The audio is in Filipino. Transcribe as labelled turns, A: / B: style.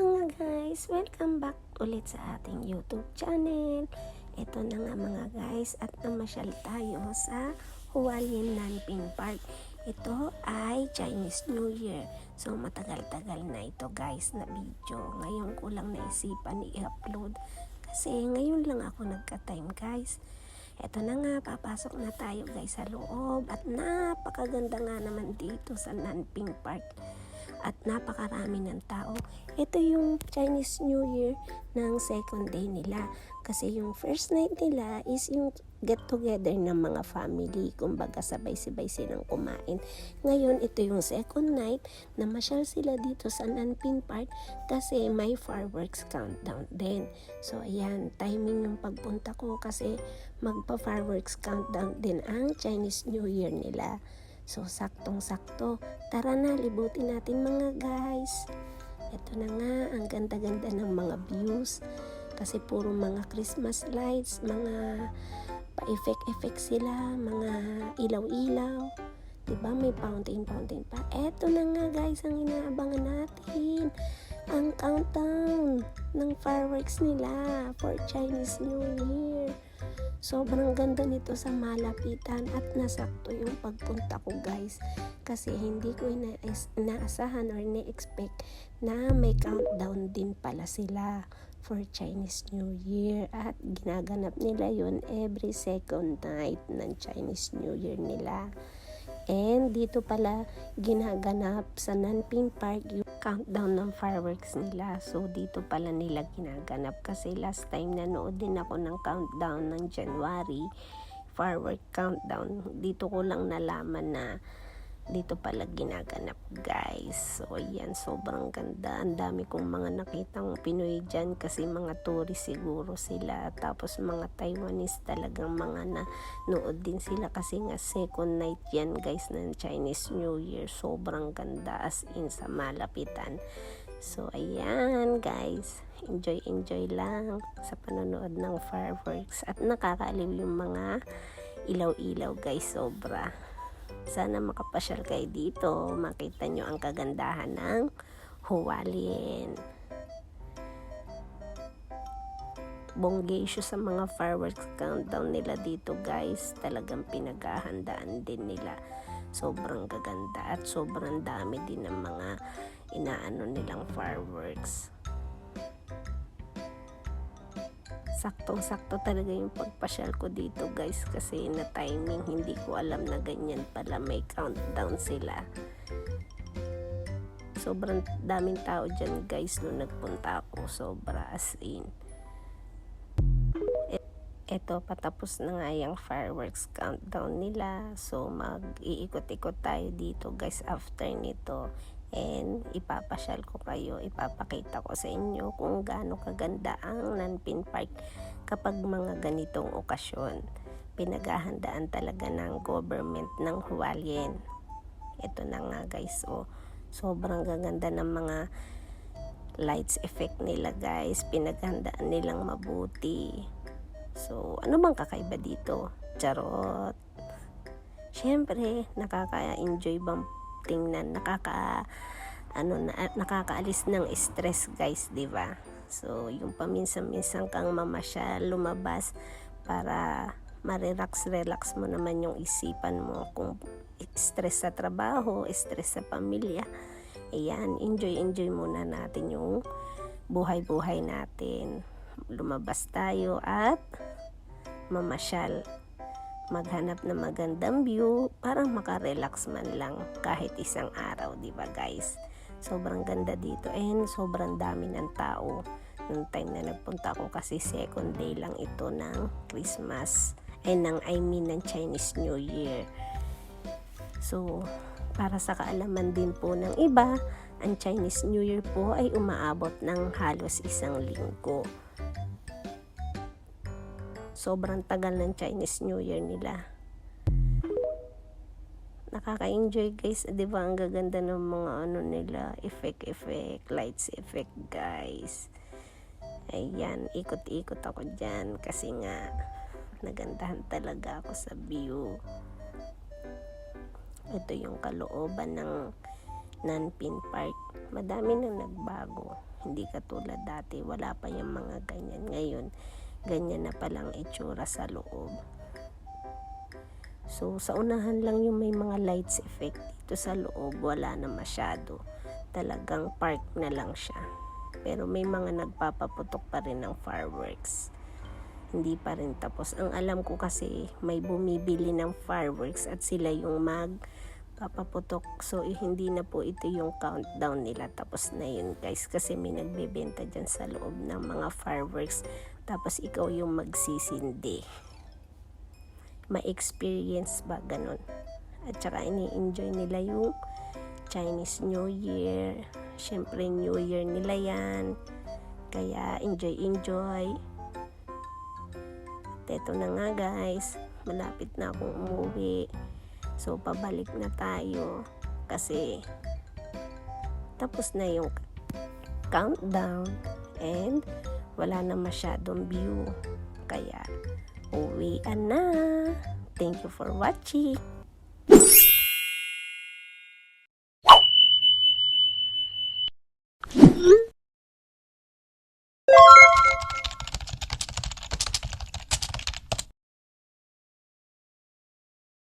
A: mga guys, welcome back ulit sa ating YouTube channel. Ito na nga mga guys at namasyal tayo sa Hualien Nanping Park. Ito ay Chinese New Year. So matagal-tagal na ito guys na video. Ngayon ko lang naisipan i-upload kasi ngayon lang ako nagka-time guys. Ito na nga, papasok na tayo guys sa loob at napakaganda nga naman dito sa Nanping Park at napakarami ng tao. Ito yung Chinese New Year ng second day nila. Kasi yung first night nila is yung get together ng mga family. Kumbaga sabay-sabay silang kumain. Ngayon, ito yung second night na masyal sila dito sa Nanping Park kasi may fireworks countdown din. So, ayan, timing yung pagpunta ko kasi magpa-fireworks countdown din ang Chinese New Year nila. So, saktong-sakto. Tara na, libutin natin mga guys. Ito na nga, ang ganda-ganda ng mga views. Kasi puro mga Christmas lights, mga pa-effect-effect sila, mga ilaw-ilaw. Diba? May fountain-fountain pa. Eto na nga guys, ang inaabangan natin. Ang countdown ng fireworks nila for Chinese New Year. Sobrang ganda nito sa malapitan at nasakto yung pagpunta ko guys. Kasi hindi ko ina- inaasahan or na-expect na may countdown din pala sila for Chinese New Year. At ginaganap nila yun every second night ng Chinese New Year nila. And dito pala ginaganap sa Nanping Park yung countdown ng fireworks nila. So dito pala nila ginaganap kasi last time nanood din ako ng countdown ng January firework countdown. Dito ko lang nalaman na dito pala ginaganap guys. So ayan, sobrang ganda. Ang dami kong mga nakitang Pinoy dyan kasi mga tourist siguro sila. Tapos mga Taiwanese talagang mga na nood din sila kasi nga second night yan guys ng Chinese New Year. Sobrang ganda as in sa malapitan. So ayan guys, enjoy enjoy lang sa panonood ng fireworks at nakakaaliw yung mga ilaw-ilaw guys sobra. Sana makapasyal kayo dito. Makita nyo ang kagandahan ng Hualien. Bonggesyo sa mga fireworks countdown nila dito guys. Talagang pinaghahandaan din nila. Sobrang gaganda at sobrang dami din ng mga inaano nilang fireworks. Saktong-sakto talaga yung pagpasyal ko dito guys kasi na timing hindi ko alam na ganyan pala may countdown sila. Sobrang daming tao dyan guys nung nagpunta ako sobra as in. Eto patapos na nga yung fireworks countdown nila so mag-iikot-ikot tayo dito guys after nito and ipapasyal ko kayo, ipapakita ko sa inyo kung gaano kaganda ang Nanpin Park kapag mga ganitong okasyon. Pinaghahandaan talaga ng government ng Hualien. Ito na nga guys, oh, sobrang gaganda ng mga lights effect nila guys. Pinaghandaan nilang mabuti. So, ano bang kakaiba dito? Charot. Siyempre, nakaka-enjoy bang tingnan nakaka ano na, nakakaalis ng stress guys, 'di ba? So, yung paminsan-minsan kang mamasyal, lumabas para ma-relax-relax mo naman yung isipan mo kung stress sa trabaho, stress sa pamilya. Ayan, enjoy-enjoy muna natin yung buhay-buhay natin. Lumabas tayo at mamasyal maghanap ng magandang view para makarelax man lang kahit isang araw, di ba guys? Sobrang ganda dito and sobrang dami ng tao nung time na nagpunta ko kasi second day lang ito ng Christmas ay ng I mean ng Chinese New Year. So, para sa kaalaman din po ng iba, ang Chinese New Year po ay umaabot ng halos isang linggo sobrang tagal ng Chinese New Year nila. Nakaka-enjoy guys, 'di ba? Ang gaganda ng mga ano nila, effect effect, lights effect guys. Ayan, ikot-ikot ako diyan kasi nga nagandahan talaga ako sa view. Ito yung kalooban ng Nanpin Park. Madami nang nagbago. Hindi katulad dati, wala pa yung mga ganyan. Ngayon, ganyan na palang itsura sa loob. So, sa unahan lang yung may mga lights effect. Dito sa loob, wala na masyado. Talagang park na lang siya. Pero may mga nagpapaputok pa rin ng fireworks. Hindi pa rin tapos. Ang alam ko kasi may bumibili ng fireworks at sila yung magpapaputok. So, eh, hindi na po ito yung countdown nila. Tapos na yun guys. Kasi may nagbebenta dyan sa loob ng mga fireworks. Tapos ikaw yung magsisindi ma-experience ba ganun. At saka ini-enjoy nila yung Chinese New Year. Siyempre New Year nila yan. Kaya enjoy, enjoy. At eto na nga guys, malapit na akong umuwi. So pabalik na tayo kasi tapos na yung countdown and wala na masyadong view. Kaya uwian na. Thank you for watching.